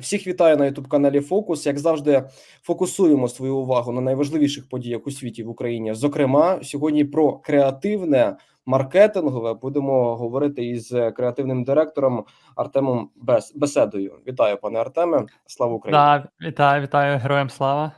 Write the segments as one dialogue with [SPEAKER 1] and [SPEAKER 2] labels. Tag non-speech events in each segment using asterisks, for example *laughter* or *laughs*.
[SPEAKER 1] Всіх вітаю на youtube каналі Фокус. Як завжди, фокусуємо свою увагу на найважливіших подіях у світі в Україні. Зокрема, сьогодні про креативне маркетингове будемо говорити із креативним директором Артемом Бес- Беседою. Вітаю, пане Артеме. Слава Україні!
[SPEAKER 2] Да, вітаю, вітаю, героям слава.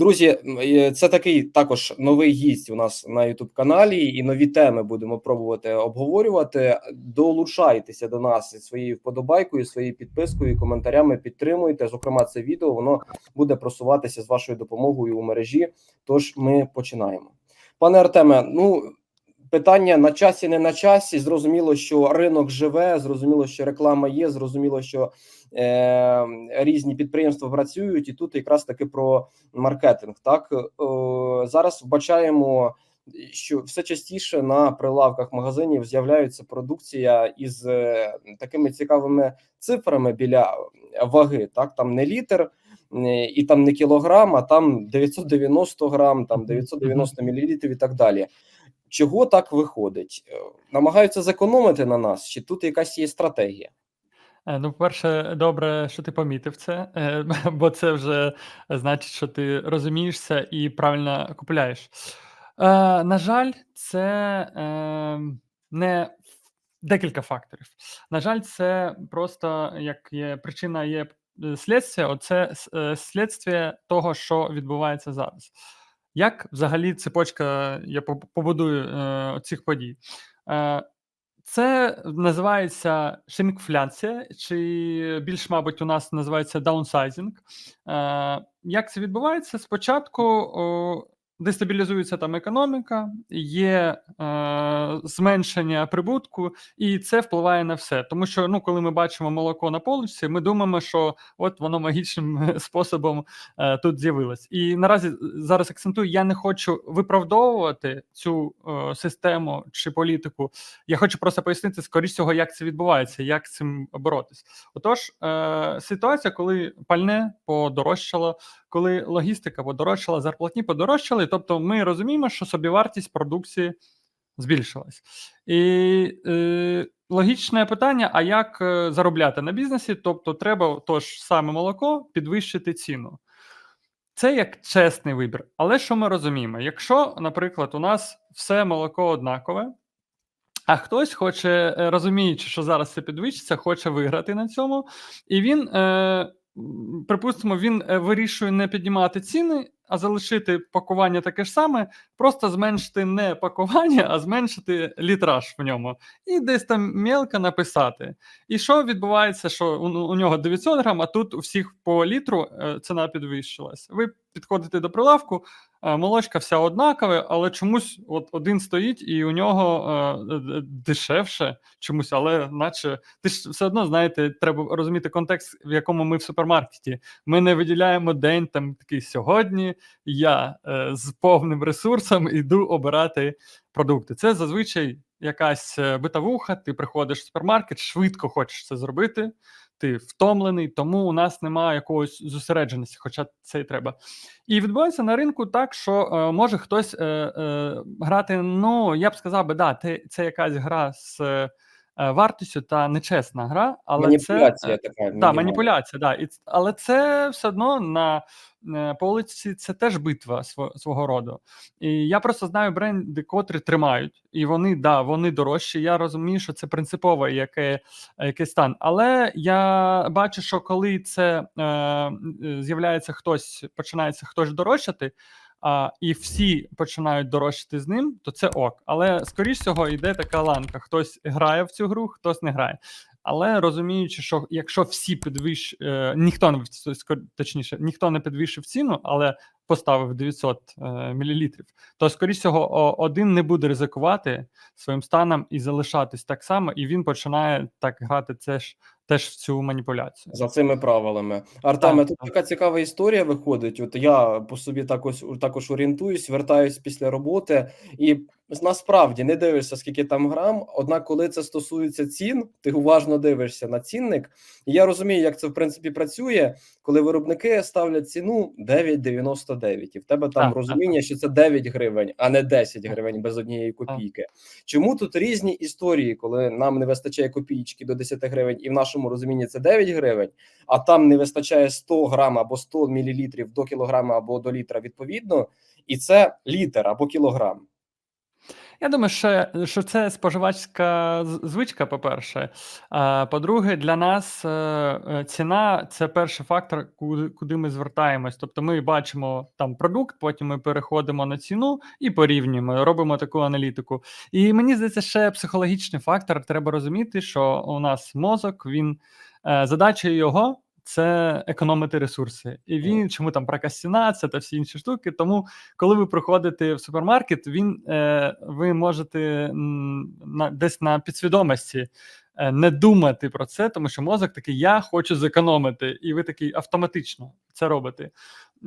[SPEAKER 1] Друзі, е, це такий також новий гість у нас на youtube каналі, і нові теми будемо пробувати обговорювати. Долучайтеся до нас своєю вподобайкою, своєю підпискою, коментарями. Підтримуйте. Зокрема, це відео воно буде просуватися з вашою допомогою у мережі. Тож ми починаємо. Пане Артеме, ну питання на часі, не на часі. Зрозуміло, що ринок живе, зрозуміло, що реклама є, зрозуміло, що е, різні підприємства працюють, і тут якраз таки про маркетинг. Так е, зараз вбачаємо, що все частіше на прилавках магазинів з'являється продукція із е, такими цікавими цифрами біля ваги. Так, там не літр. е, І там не кілограм, а там 990 грам, там 990 мілілітрів і так далі. Чого так виходить? Е, Намагаються зекономити на нас, чи тут якась є стратегія?
[SPEAKER 2] Е, Ну, по-перше, добре, що ти помітив це, е, *laughs* бо це вже значить, що ти розумієшся і правильно купляєш. На жаль, це не декілька факторів. На жаль, це просто як є причина, є слідство, оце слідство того, що відбувається зараз. Як взагалі цепочка я побудую е, цих подій? Е, це називається шинкфляція, чи більш, мабуть, у нас називається даунсайзинг. Е, як це відбувається? Спочатку дестабілізується там економіка, є е, зменшення прибутку, і це впливає на все. Тому що ну, коли ми бачимо молоко на поличці, ми думаємо, що от воно магічним *laughs* способом е, тут з'явилось. І наразі зараз акцентую, я не хочу виправдовувати цю е, систему чи політику. Я хочу просто пояснити скоріш всього, як це відбувається, як з цим боротись. Отож, е, ситуація, коли пальне подорожчало, коли логістика подорожчала, зарплатні подорожчали. Тобто, ми розуміємо, що собівартість продукції збільшилась. І е, логічне питання: а як е, заробляти на бізнесі? Тобто, треба то ж саме молоко підвищити ціну. Це як чесний вибір. Але що ми розуміємо? Якщо, наприклад, у нас все молоко однакове, а хтось хоче, е, розуміючи, що зараз це підвищиться, хоче виграти на цьому, і він, е, припустимо, він е, вирішує не піднімати ціни, а залишити пакування таке ж саме, просто зменшити не пакування, а зменшити літраж в ньому. І десь там мелко написати. І що відбувається, що у, у нього 900 грам, а тут у всіх по літру е, ціна підвищилась. Ви підходите до прилавку, молочка вся однакова, але чомусь от один стоїть і у нього е, дешевше чомусь, але наче ти ж все одно знаєте, треба розуміти контекст, в якому ми в супермаркеті. Ми не виділяємо день там такий сьогодні. Я е, з повним ресурсом іду обирати продукти. Це зазвичай якась е, битавуха. Ти приходиш в супермаркет, швидко хочеш це зробити. Ти втомлений, тому у нас немає якогось зосередженості, хоча це й треба. І відбувається на ринку так, що е, може хтось е, е, грати. Ну я б сказав би, да, це якась гра з вартістю та нечесна гра, але
[SPEAKER 1] Маніпуляція
[SPEAKER 2] це, е,
[SPEAKER 1] така.
[SPEAKER 2] так, маніпуляція, да. І, але це все одно на е, полиці це теж битва сво- свого роду. І я просто знаю бренди, котрі тримають, і вони да, вони дорожчі. Я розумію, що це принципово яке, який стан. Але я бачу, що коли це е, е, з'являється хтось, починається хтось дорожчати. А, і всі починають дорожчати з ним, то це ок. Але скоріш всього йде така ланка: хтось грає в цю гру, хтось не грає. Але розуміючи, що якщо всі підвищ, е, ніхто не точніше, ніхто не підвищив ціну, але поставив 900 е, мілілітрів, то скоріш всього один не буде ризикувати своїм станом і залишатись так само, і він починає так грати це ж теж в цю маніпуляцію.
[SPEAKER 1] За цими правилами. Артаме,
[SPEAKER 2] Так,
[SPEAKER 1] тут
[SPEAKER 2] так.
[SPEAKER 1] така цікава історія виходить. От я по собі також також орієнтуюсь, вертаюсь після роботи, і насправді не дивишся, скільки там грам. Однак, коли це стосується цін, ти уважно дивишся на цінник. І я розумію, як це в принципі працює, коли виробники ставлять ціну 9,99, і в тебе там
[SPEAKER 2] Так,
[SPEAKER 1] розуміння, що це 9 гривень, а не 10 гривень без однієї копійки. Чому тут різні історії, коли нам не вистачає копійки до 10 гривень, і в нашому розумінні це 9 гривень, а там не вистачає 100 грам або 100 мілілітрів до кілограма або до літра відповідно, і це літр або кілограм.
[SPEAKER 2] Я думаю, що, що це споживацька звичка, по-перше. А по-друге, для нас е, е, ціна це перший фактор, куди, ми звертаємось. Тобто ми бачимо там продукт, потім ми переходимо на ціну і порівнюємо, робимо таку аналітику. І мені здається, ще психологічний фактор. Треба розуміти, що у нас мозок, він е, задача його. Це економити ресурси, і він чому там прокрастинація та всі інші штуки. Тому коли ви приходите в супермаркет, він е, ви можете на десь на підсвідомості е, не думати про це, тому що мозок такий: я хочу зекономити, і ви такий автоматично це робите.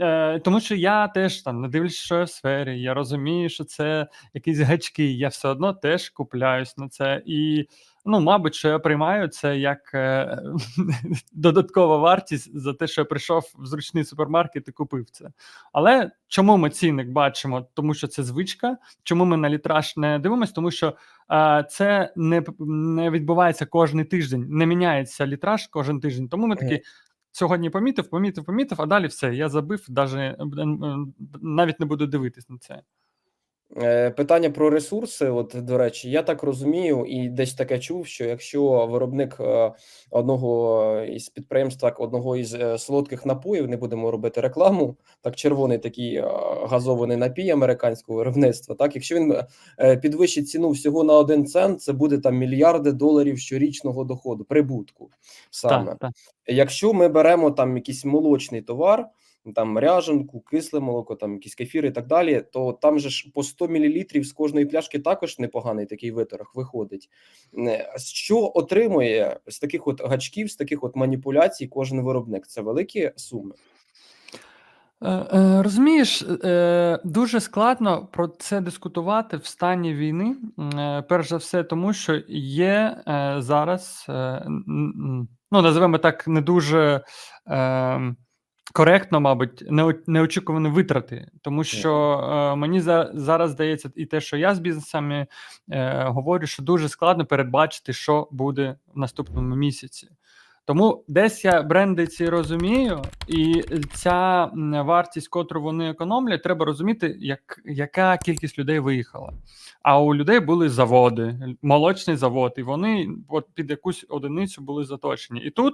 [SPEAKER 2] Е, тому що я теж там, не дивлячись, що я в сфері, я розумію, що це якісь гачки, я все одно теж купляюсь на це. І ну, мабуть, що я приймаю це як е, *laughs* додаткова вартість за те, що я прийшов в зручний супермаркет і купив це. Але чому ми цінник бачимо? Тому що це звичка. Чому ми на літраж не дивимося? Тому що е, це не, не відбувається кожен тиждень, не міняється літраж кожен тиждень. Тому ми такі. Сьогодні помітив, помітив, помітив, а далі все. Я забив, даже, навіть не буду дивитись на це.
[SPEAKER 1] Е, Питання про ресурси. От до речі, я так розумію, і десь таке чув, що якщо виробник е, одного із підприємств, так одного із е, солодких напоїв, не будемо робити рекламу, так червоний такий газований напій американського виробництва. Так, якщо він підвищить ціну всього на один цент, це буде там мільярди доларів щорічного доходу, прибутку саме.
[SPEAKER 2] Так, так.
[SPEAKER 1] Якщо ми беремо там якийсь молочний товар, там ряженку, кисле молоко, там якісь кефіри і так далі, то там же ж по 100 мл з кожної пляшки також непоганий такий виторг виходить. Що отримує з таких от гачків, з таких от маніпуляцій кожен виробник? Це великі суми.
[SPEAKER 2] Е, е, Розумієш, е, дуже складно про це дискутувати в стані війни. Е, Перш за все, тому що є е, зараз, е, ну називаємо так, не дуже е, коректно, мабуть, неочікувані витрати. Тому що е, мені за- зараз здається, і те, що я з бізнесами е, говорю, що дуже складно передбачити, що буде в наступному місяці. Тому десь я бренди ці розумію, і ця вартість, котру вони економлять, треба розуміти, як, яка кількість людей виїхала. А у людей були заводи, молочний завод, і вони от під якусь одиницю були заточені. І тут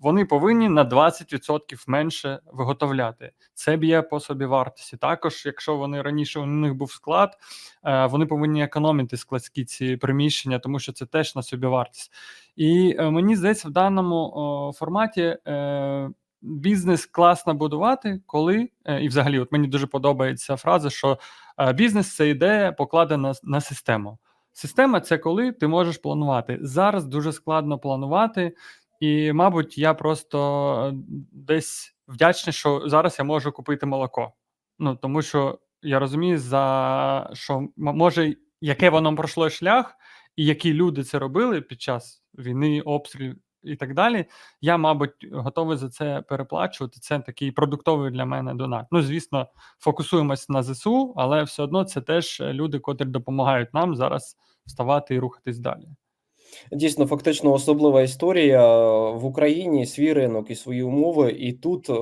[SPEAKER 2] вони повинні на 20% менше виготовляти. Це б'є по собі вартості. Також, якщо вони раніше у них був склад, е, вони повинні економити складські ці приміщення, тому що це теж на собі вартість. І е, мені здається, в даному форматі е, бізнес класно будувати, коли і взагалі, от мені дуже подобається фраза, що бізнес це ідея покладена на, на систему. Система це коли ти можеш планувати. Зараз дуже складно планувати, і, мабуть, я просто е, десь вдячний, що зараз я можу купити молоко. Ну тому що я розумію, за що може, яке воно пройшло шлях, і які люди це робили під час війни, обстрілів і так далі. Я, мабуть, готовий за це переплачувати. Це такий продуктовий для мене донат. Ну, звісно, фокусуємось на ЗСУ, але все одно це теж люди, котрі допомагають нам зараз вставати і рухатись далі.
[SPEAKER 1] Дійсно, фактично особлива історія в Україні, свій ринок і свої умови. І тут е,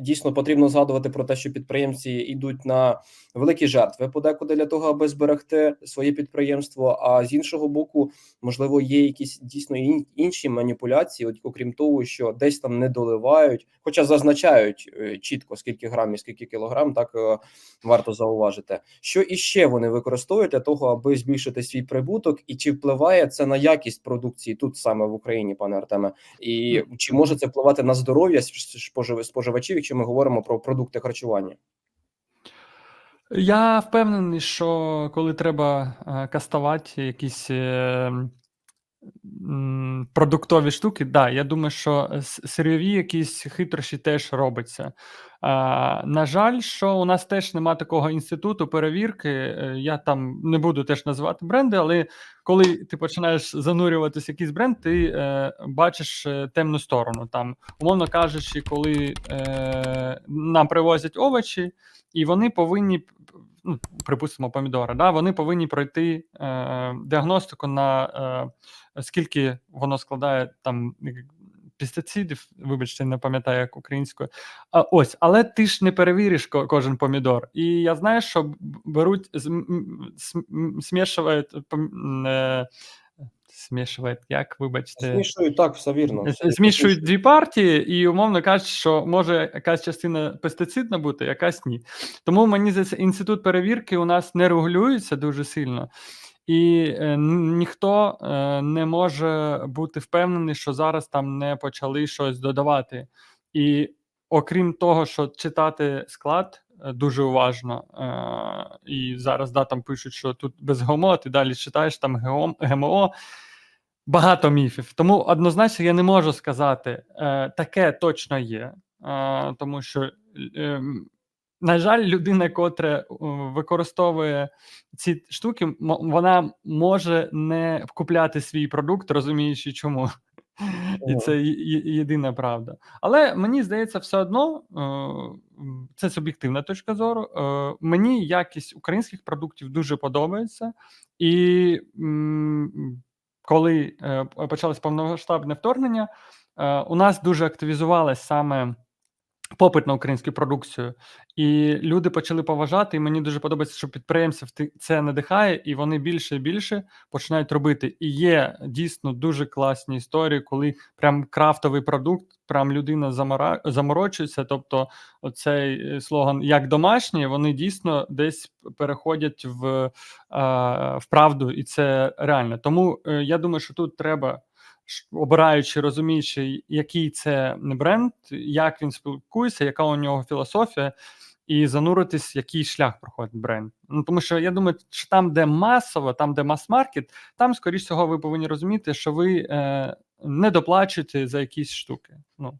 [SPEAKER 1] дійсно потрібно згадувати про те, що підприємці йдуть на великі жертви подекуди для того, аби зберегти своє підприємство. А з іншого боку, можливо, є якісь дійсно інші маніпуляції, от, окрім того, що десь там не доливають, хоча зазначають е, чітко скільки грамів, скільки кілограм, так е, варто зауважити. Що іще вони використовують для того, аби збільшити свій прибуток, і чи впливає це на якість продукції тут саме в Україні, пане Артеме? І чи може це впливати на здоров'я споживачів, якщо ми говоримо про продукти харчування?
[SPEAKER 2] Я впевнений, що коли треба е, кастувати якісь е, продуктові штуки, да, я думаю, що с- сирйові якісь хитрощі теж робиться. А, на жаль, що у нас теж нема такого інституту перевірки. Е, Я там не буду теж називати бренди, але коли ти починаєш занурюватися якийсь бренд, ти е, бачиш е, темну сторону. Там, умовно кажучи, коли е, нам привозять овочі, і вони повинні, ну, припустимо, помідори, да, вони повинні пройти е, діагностику на е, скільки воно складає там пестицидів, вибачте, не пам'ятаю як українською. А, ось, але ти ж не перевіриш кожен помідор. І я знаю, що беруть, смішують, е, смішують, як, вибачте.
[SPEAKER 1] Змішують так, все вірно.
[SPEAKER 2] Е, Змішують дві партії, і умовно кажуть, що може якась частина пестицидна бути, якась ні. Тому мені здається, інститут перевірки у нас не регулюється дуже сильно, і е, ніхто е, не може бути впевнений, що зараз там не почали щось додавати. І окрім того, що читати склад е, дуже уважно, і зараз да, там пишуть, що тут без ГМО, ти далі читаєш там ГМО, багато міфів. Тому однозначно я не можу сказати, таке точно є, тому що, на жаль, людина, котра е, використовує ці штуки, вона може не купляти свій продукт, розуміючи чому. І це єдина правда. Але мені здається, все одно е, це суб'єктивна точка зору. Е, мені якість українських продуктів дуже подобається, і коли почалось повномасштабне вторгнення, у нас дуже активізувалась саме попит на українську продукцію, і люди почали поважати. І мені дуже подобається, що підприємців це надихає, і вони більше і більше починають робити. І є дійсно дуже класні історії, коли прям крафтовий продукт, прям людина замора... заморочується. Тобто, оцей е, слоган як домашнє, вони дійсно десь переходять в, е, в правду, і це реально. Тому е, я думаю, що тут треба. Обираючи, розуміючи, який це бренд, як він спілкується, яка у нього філософія, і зануритись, який шлях проходить бренд. Ну тому що я думаю, що там, де масово, там, де мас-маркет, там, скоріш всього, ви повинні розуміти, що ви е, не доплачуєте за якісь штуки. Ну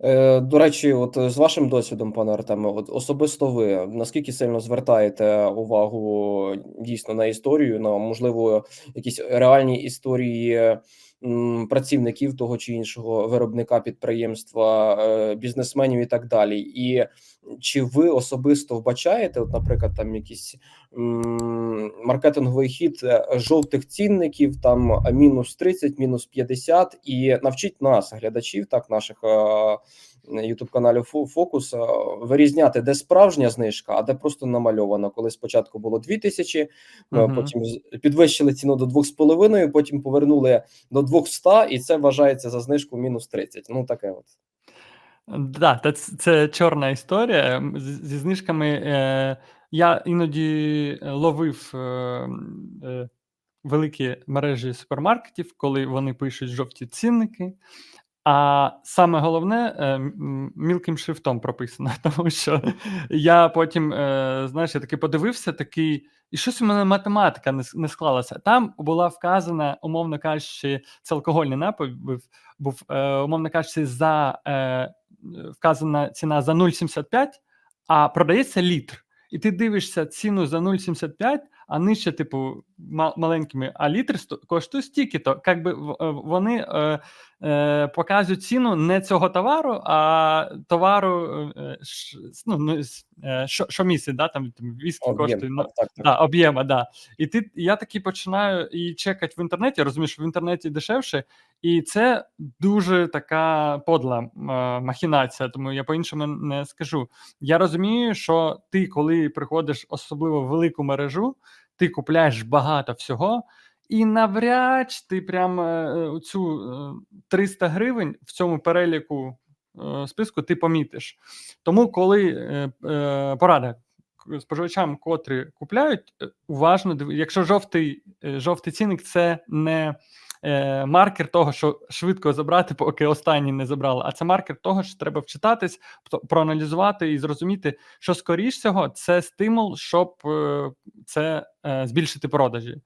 [SPEAKER 1] Е, До речі, от е, з вашим досвідом, пане Артеме, от особисто ви наскільки сильно звертаєте увагу дійсно на історію, на можливо якісь реальні історії працівників того чи іншого виробника підприємства, е, бізнесменів і так далі. І чи ви особисто вбачаєте, от, наприклад, там якийсь маркетинговий хід е, жовтих цінників, там мінус 30, мінус 50, і навчіть нас, глядачів, так наших Ютуб каналів Фокус е, вирізняти, де справжня знижка, а де просто намальована. Коли спочатку було 2000, е,
[SPEAKER 2] Мгм.
[SPEAKER 1] потім підвищили ціну до 2,5, потім повернули до 200, і це вважається за знижку мінус 30. Ну таке от.
[SPEAKER 2] Да, та ц- це чорна історія. Зі знижками е, я іноді е, ловив е, е, великі мережі супермаркетів, коли вони пишуть жовті цінники. А саме головне, е, мілким шрифтом прописано, *laughs* тому що я потім, е, знаєш, я таки подивився, такий, і щось у мене математика не, склалася. Там була вказана, умовно кажучи, це алкогольний напій був, е, умовно кажучи, за вказана ціна за 0,75, а продається літр. І ти дивишся ціну за 0,75, а нижче, типу, ма- маленькими, а літр коштує стільки-то. Як би в- е, вони е, е, показують ціну не цього товару, а товару, е, ш, ну, ну, е, що, що місяць, да, там, там віскі коштує. ну. Да, об'єма, да. І ти я таки починаю і чекати в інтернеті. Розумію, що в інтернеті дешевше, і це дуже така подла е, махінація, тому я по-іншому не скажу. Я розумію, що ти, коли приходиш особливо в велику мережу, ти купляєш багато всього, і навряд чи ти прям е, цю е, 300 гривень в цьому переліку е, списку ти помітиш. Тому, коли е, е, порада споживачам, котрі купляють, е, уважно якщо жовтий, е, жовтий цінник це не е, маркер того, що швидко забрати, поки останній не забрали, а це маркер того, що треба вчитатись, проаналізувати і зрозуміти, що скоріш всього це стимул, щоб е, це е, збільшити продажі.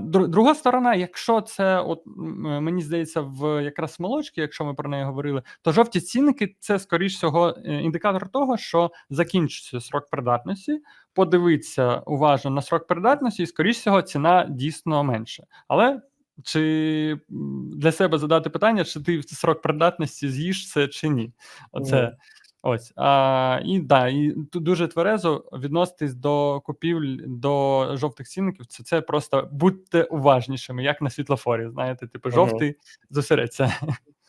[SPEAKER 2] Друга сторона, якщо це, от мені здається, в якраз молочці, якщо ми про неї говорили, то жовті цінники це скоріш всього індикатор того, що закінчиться срок придатності. Подивитися уважно на срок придатності, і скоріш всього, ціна дійсно менша. Але чи для себе задати питання, чи ти в срок придатності з'їш це чи ні? Оце.
[SPEAKER 1] mm.
[SPEAKER 2] Ось а, і да, і тут дуже тверезо відноситись до купівлі до жовтих цінників. Це це просто будьте уважнішими, як на світлофорі. Знаєте, типу, жовтий зосередься.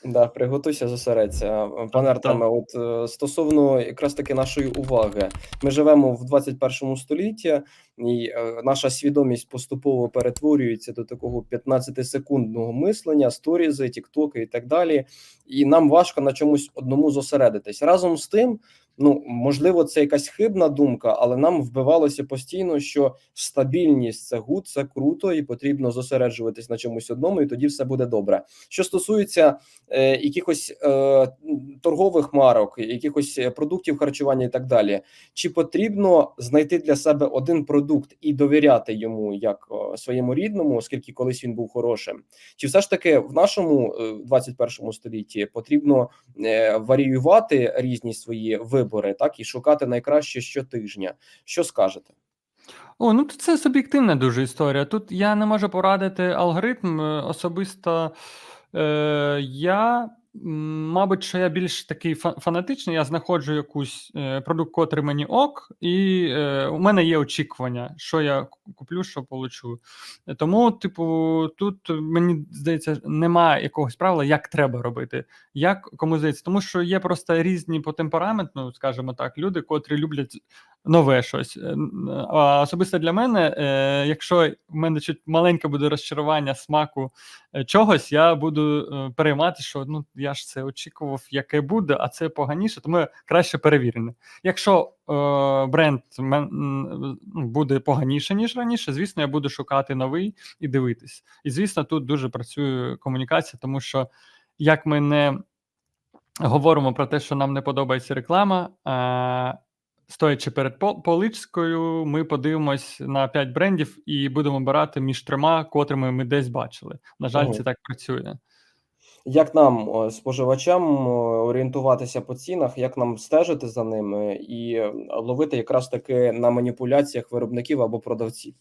[SPEAKER 1] Да, приготуйся зосередься. Пане Артеме, от е, стосовно якраз таки нашої уваги, ми живемо в 21 столітті, і е, наша свідомість поступово перетворюється до такого 15-секундного мислення, сторізи, тіктоки і так далі. І нам важко на чомусь одному зосередитись. Разом з тим, ну можливо, це якась хибна думка, але нам вбивалося постійно, що стабільність це гуд, це круто, і потрібно зосереджуватись на чомусь одному, і тоді все буде добре. Що стосується е, якихось е, торгових марок, якихось е, продуктів харчування і так далі. Чи потрібно знайти для себе один продукт і довіряти йому як о, своєму рідному, оскільки колись він був хорошим? Чи все ж таки в нашому е, 21 столітті потрібно е, варіювати різні свої вибори, так і шукати найкраще щотижня? Що скажете?
[SPEAKER 2] О, ну це суб'єктивна дуже історія. Тут я не можу порадити алгоритм. е, Особисто е, я, мабуть, що я більш такий фанатичний, я знаходжу якусь е, продукт, котрий мені ок, і е, у мене є очікування, що я ку- куплю, що получу. Тому, типу, тут мені здається, немає якогось правила, як треба робити. Як кому здається, тому що є просто різні по темпераменту, скажімо так, люди, котрі люблять нове щось. Е, А особисто для мене, е, якщо в мене чуть маленьке буде розчарування смаку е, чогось, я буду переймати, що ну я ж це очікував, яке буде, а це поганіше, тому краще перевірене. Якщо е, бренд буде поганіше, ніж раніше, звісно, я буду шукати новий і дивитись. І звісно, тут дуже працює комунікація, тому що як ми не говоримо про те, що нам не подобається реклама. Е, Стоячи перед поличкою, ми подивимось на 5 брендів і будемо обирати між трьома, котрими ми десь бачили. На жаль,
[SPEAKER 1] Мгм.
[SPEAKER 2] це так працює.
[SPEAKER 1] Як нам, споживачам, орієнтуватися по цінах, як нам стежити за ними і е, ловити якраз таки на маніпуляціях виробників або продавців?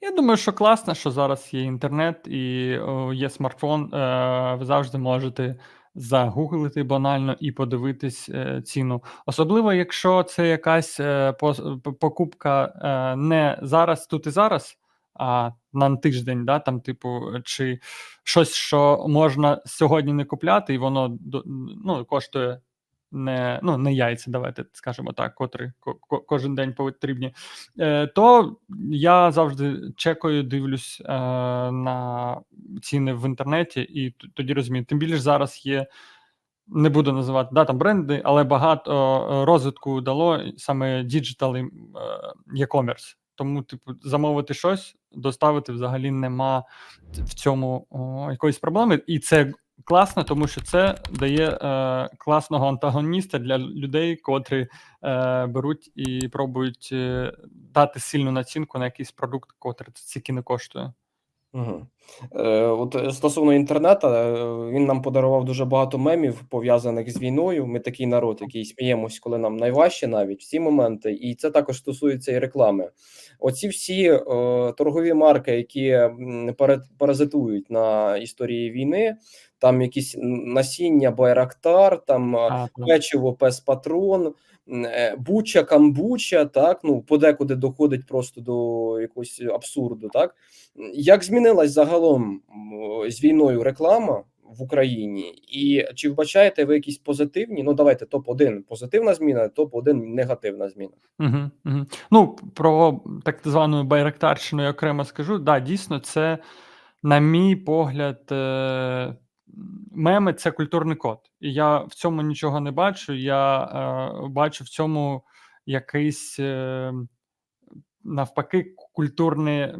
[SPEAKER 2] Я думаю, що класно, що зараз є інтернет і є смартфон. Е, ви завжди можете загуглити банально і подивитись е, ціну. Особливо, якщо це якась е, покупка е, не зараз, тут і зараз, а на тиждень, да, там, типу, чи щось, що можна сьогодні не купляти, і воно ну, коштує. Не, ну, не яйця, давайте скажемо так, котрі ко- ко- кожен день потрібні. Е, то я завжди чекаю, дивлюсь е, на ціни в інтернеті, і тоді розумію. Тим більше зараз є, не буду називати да, там бренди, але багато е, розвитку дало саме діджитал і е, e-commerce. Тому, типу, замовити щось, доставити взагалі нема в цьому о, якоїсь проблеми. І це класно, тому що це дає е, класного антагоніста для людей, котрі е, беруть і пробують е, дати сильну націнку на якийсь продукт, котрий стільки не коштує.
[SPEAKER 1] Угу. Е, от е, стосовно інтернету, е, він нам подарував дуже багато мемів, пов'язаних з війною. Ми такий народ, який сміємось, коли нам найважче навіть в ці моменти, і це також стосується і реклами. Оці всі е, торгові марки, які паразитують на історії війни, там якісь насіння Байрактар, там
[SPEAKER 2] А,
[SPEAKER 1] печиво пес патрон, буча, камбуча, так ну подекуди доходить просто до якогось абсурду. Так як змінилась загалом з війною реклама в Україні, і чи вбачаєте ви якісь позитивні? Ну давайте топ 1 позитивна зміна, топ 1 негативна зміна.
[SPEAKER 2] Угу, угу. Ну, про так звану байрактарщину я окремо скажу. Да, дійсно, це, на мій погляд, е, меми це культурний код. І я в цьому нічого не бачу. Я е, бачу в цьому якийсь. Е, навпаки, на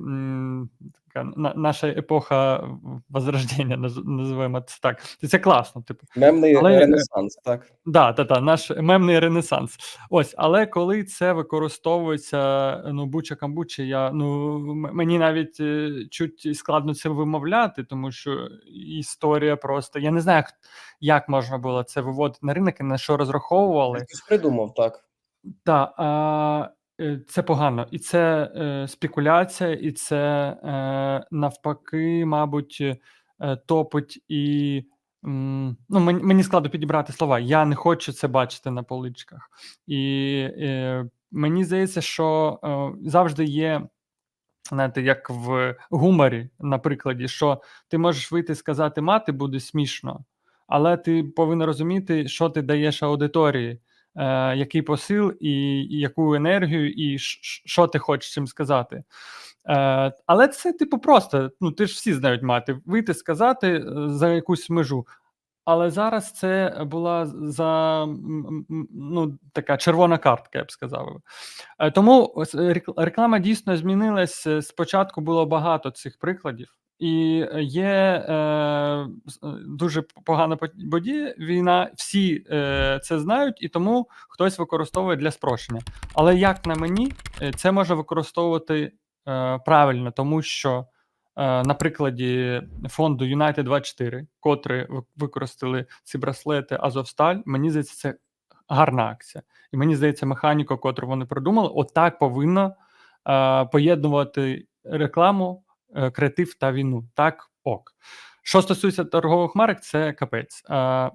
[SPEAKER 2] наша епоха возрождення, називаємо це так. Це класно, типу.
[SPEAKER 1] Мемний
[SPEAKER 2] Але, е
[SPEAKER 1] ренесанс, так?
[SPEAKER 2] Да, та-та, наш мемний ренесанс. Ось, але коли це використовується, ну, буча-камбуча, я, ну, мені навіть, е, чуть складно це вимовляти, тому що історія просто я не знаю, як як можна було це виводити на ринок і на що розраховували.
[SPEAKER 1] Хтось придумав, так.
[SPEAKER 2] Та, а, е, це погано. І це, е, спекуляція, і це, е, навпаки, мабуть, е, топить і, м, ну, мені складно підібрати слова. Я не хочу це бачити на поличках. І, е, мені здається, що, е, завжди є, знаєте, як в гуморі, на прикладі, що ти можеш вийти і сказати мат, і буде смішно, але ти повинен розуміти, що ти даєш аудиторії, е, який посил і яку енергію, і що ти хочеш цим сказати. Е, але це, типу, просто, ну, ти ж всі знають мати, вийти сказати, е, за якусь межу. Але зараз це була за ну, така червона картка, я б сказав. Тому реклама дійсно змінилась. Спочатку було багато цих прикладів, і є, е, дуже погана по подія, війна, всі, е, це знають, і тому хтось використовує для спрощення. Але як на мені, е, це можна використовувати, е, правильно, тому що, е, на прикладі фонду United24, котрі використали ці браслети "Азовсталь", мені здається, це гарна акція. І мені здається, механіка, котру вони придумали, отак повинно, е, поєднувати рекламу, е, креатив та війну. Так ок. Що стосується торгових марок, це капець. Е,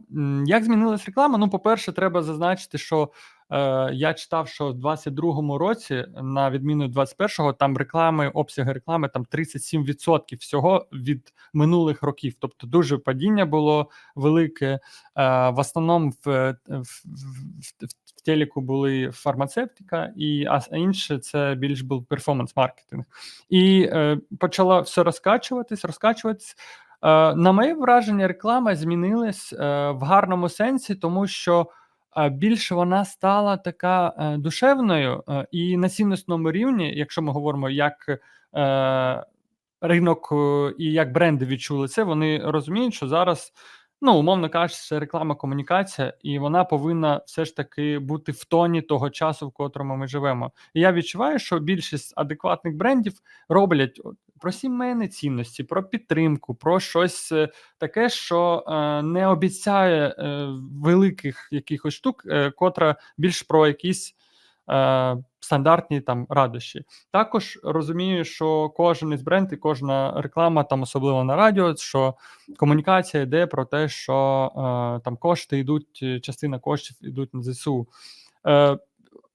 [SPEAKER 2] як змінилась реклама? Ну, по-перше, треба зазначити, що, е, я читав, що в 22-му році, на відміну від 21-го, там реклами, обсяги реклами там 37% всього від минулих років. Тобто дуже падіння було велике. Е, в основному в в в в телеку були фармацевтика і а інше це більш був перформанс-маркетинг. І, е, почало все розкачуватись, розкачуватись. Е, на моє враження, реклама змінилась, е, в гарному сенсі, тому що, більше вона стала така, е, душевною, е, і на цінностному рівні, якщо ми говоримо, як, е, ринок і як бренди відчули це, вони розуміють, що зараз, ну, умовно кажучи, це реклама, комунікація, і вона повинна все ж таки бути в тоні того часу, в котрому ми живемо. І я відчуваю, що більшість адекватних брендів роблять про сімейні цінності, про підтримку, про щось таке, що, е, не обіцяє, е, великих якихось штук, е, котра більш про якісь, е, стандартні там радощі. Також розумію, що кожен із бренд і кожна реклама, там особливо на радіо, що комунікація йде про те, що, е, там кошти йдуть, частина коштів ідуть на ЗСУ. Е,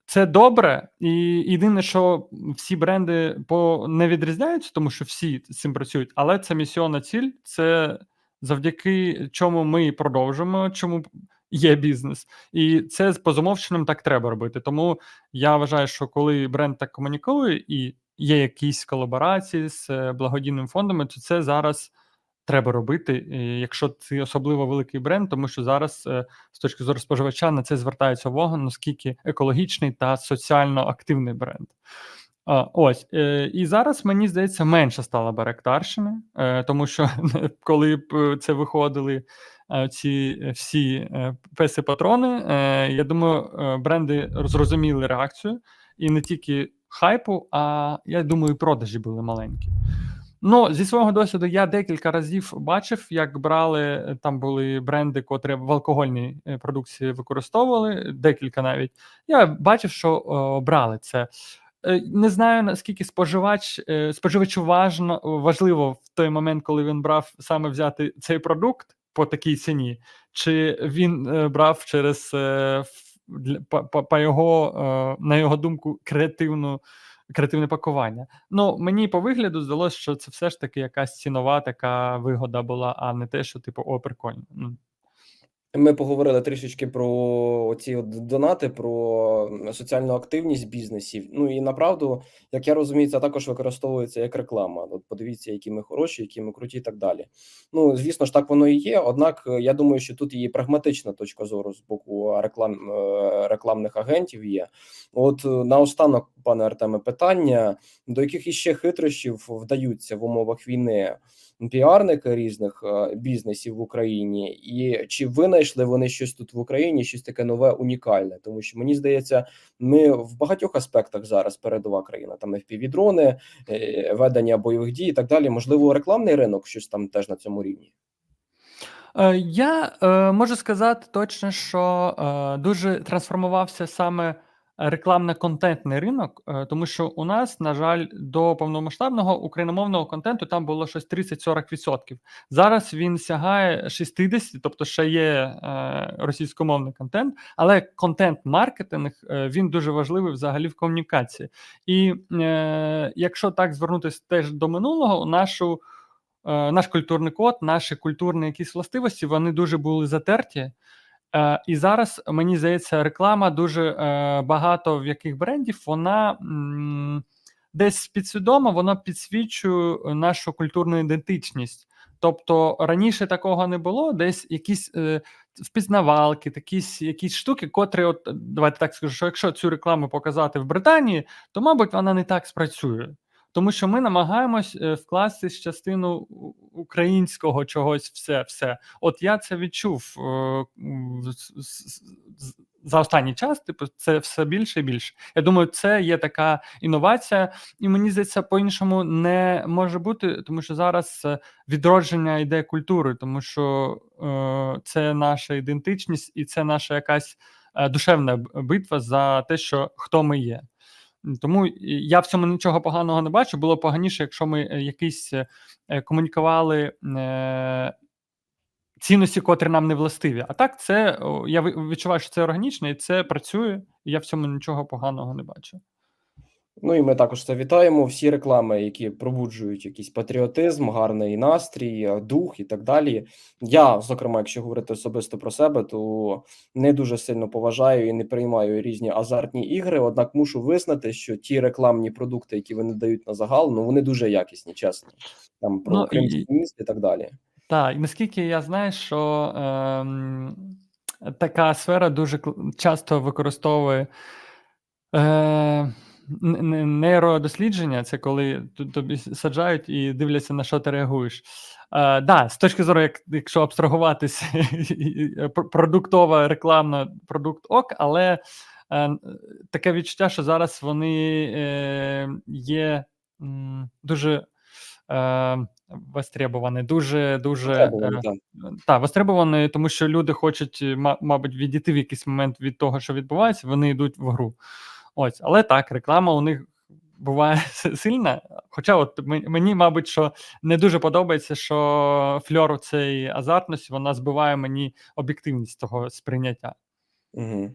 [SPEAKER 2] це добре, і єдине, що всі бренди по не відрізняються, тому що всі з цим працюють, але це місіонна ціль, це завдяки чому ми продовжуємо, чому є бізнес. І це по замовченням так треба робити. Тому я вважаю, що коли бренд так комунікує і є якісь колаборації з благодійними фондами, то це зараз треба робити, якщо це особливо великий бренд, тому що зараз, е, з точки зору споживача, на це звертається увага, наскільки екологічний та соціально активний бренд. Ось, е, і зараз, мені здається, менше стало Байрактарщини, е, тому що *laughs* коли б це виходили, ці всі, песи-патрони, я думаю, бренди зрозуміли реакцію, і не тільки хайпу, а я думаю, і продажі були маленькі. Ну, зі свого досвіду я декілька разів бачив, як брали, там були бренди, котрі в алкогольній, е, продукції використовували, декілька навіть. Я бачив, що, о, брали це. Е, не знаю, наскільки споживач, е, споживачу важно важливо в той момент, коли він брав саме взяти цей продукт по такій ціні, чи він, е, брав через, е, по його, е, на його думку, креативну креативне пакування. Ну, мені по вигляду здалося, що це все ж таки якась цінова така вигода була, а не те, що типу: "О, прикольно".
[SPEAKER 1] Ми поговорили трішечки про ці донати, про соціальну активність бізнесів. Ну і направду, як я розумію, це також використовується як реклама. От подивіться, які ми хороші, які ми круті, і так далі. Ну звісно ж, так воно і є. Однак, е, я думаю, що тут і прагматична точка зору з боку реклам е, рекламних агентів є. От е, наостанок, пане Артеме, питання: до яких іще хитрощів вдаються в умовах війни піарники різних е, бізнесів в Україні, і чи винайшли вони щось тут в Україні, щось таке нове, унікальне? Тому що мені здається, ми в багатьох аспектах зараз передова країна. Там FPV-дрони, е, ведення бойових дій і так далі. Можливо, рекламний ринок щось там теж на цьому рівні.
[SPEAKER 2] Е, Я е, можу сказати точно, що е, дуже трансформувався саме рекламно-контентний ринок, е, тому що у нас, на жаль, до повномасштабного україномовного контенту там було щось 30-40%. Зараз він сягає 60%, тобто ще є е, російськомовний контент, але контент-маркетинг е, він дуже важливий взагалі в комунікації. І якщо так звернутися теж до минулого, нашу наш культурний код, наші культурні якісь властивості, вони дуже були затерті. Е, і зараз мені здається, реклама дуже е, багато в яких брендів вона десь підсвідомо вона підсвічує нашу культурну ідентичність. Тобто раніше такого не було, десь якісь е, впізнавалки, якісь, якісь штуки, котрі, от давайте так скажу, що якщо цю рекламу показати в Британії, то мабуть вона не так спрацює. Тому що ми намагаємось е, вкласти з частину українського чогось, все, все. От я це відчув е, за останній час. Типу, це все більше і більше. Я думаю, це є така інновація, і мені здається, по-іншому не може бути, тому що зараз е, відродження йде культури, тому що е, це наша ідентичність і це наша якась душевна битва за те, що хто ми є. Тому я в цьому нічого поганого не бачу. Було поганіше, якщо ми е, якісь е, е, комунікували цінності, котрі нам не властиві. А так, це я відчуваю, що це органічно і це працює. І я в цьому нічого поганого не бачу.
[SPEAKER 1] Ну і ми також це вітаємо. Всі реклами, які пробуджують якийсь патріотизм, гарний настрій, е, дух і так далі. Я, зокрема, якщо говорити особисто про себе, то не дуже сильно поважаю і не приймаю різні азартні ігри. Однак мушу визнати, що ті рекламні продукти, які вони дають на загал, ну вони дуже якісні, чесно. Там про
[SPEAKER 2] Ну, і-
[SPEAKER 1] міст і так далі.
[SPEAKER 2] Так, і наскільки я знаю, що ем, така сфера дуже часто використовує е, нейродослідження, це коли тобі саджають і дивляться, на що ти реагуєш. Е, да, з точки зору, як, якщо абстрагуватися, *laughs* продуктова рекламна продукт ок, але е, таке відчуття, що зараз вони е, є м, дуже е, востребовані, дуже дуже е,
[SPEAKER 1] так,
[SPEAKER 2] востребовані, тому що люди хочуть, мабуть, відійти в якийсь момент від того, що відбувається, вони йдуть в гру. Ось, але так, реклама у них буває *laughs* сильна. Хоча, от мені, мабуть, що не дуже подобається, що фльор цієї азартності вона збиває мені об'єктивність того сприйняття.
[SPEAKER 1] Угу.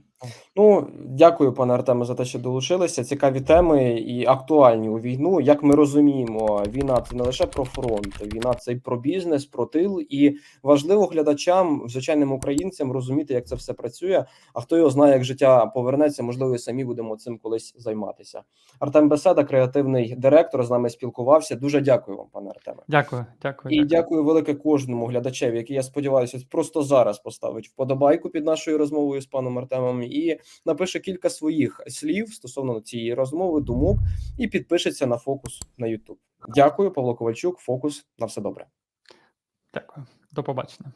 [SPEAKER 1] Ну, дякую, пане Артеме, за те, що долучилися. Цікаві теми і актуальні у війну. Як ми розуміємо, війна це не лише про фронт, війна це й про бізнес, про тил. І важливо глядачам, звичайним українцям, розуміти, як це все працює. А хто його знає, як життя повернеться, можливо, і самі будемо цим колись займатися. Артем Беседа, креативний директор, з нами спілкувався. Дуже дякую вам, пане Артеме.
[SPEAKER 2] Дякую, дякую.
[SPEAKER 1] І дякую велике кожному глядачеві, який я сподіваюся, просто зараз поставить вподобайку під нашою розмовою з паном Артемом і напише кілька своїх слів стосовно цієї розмови, думок, і підпишеться на фокус на YouTube. Дякую, Павло Ковальчук. Фокус на все добре.
[SPEAKER 2] Дякую. До побачення.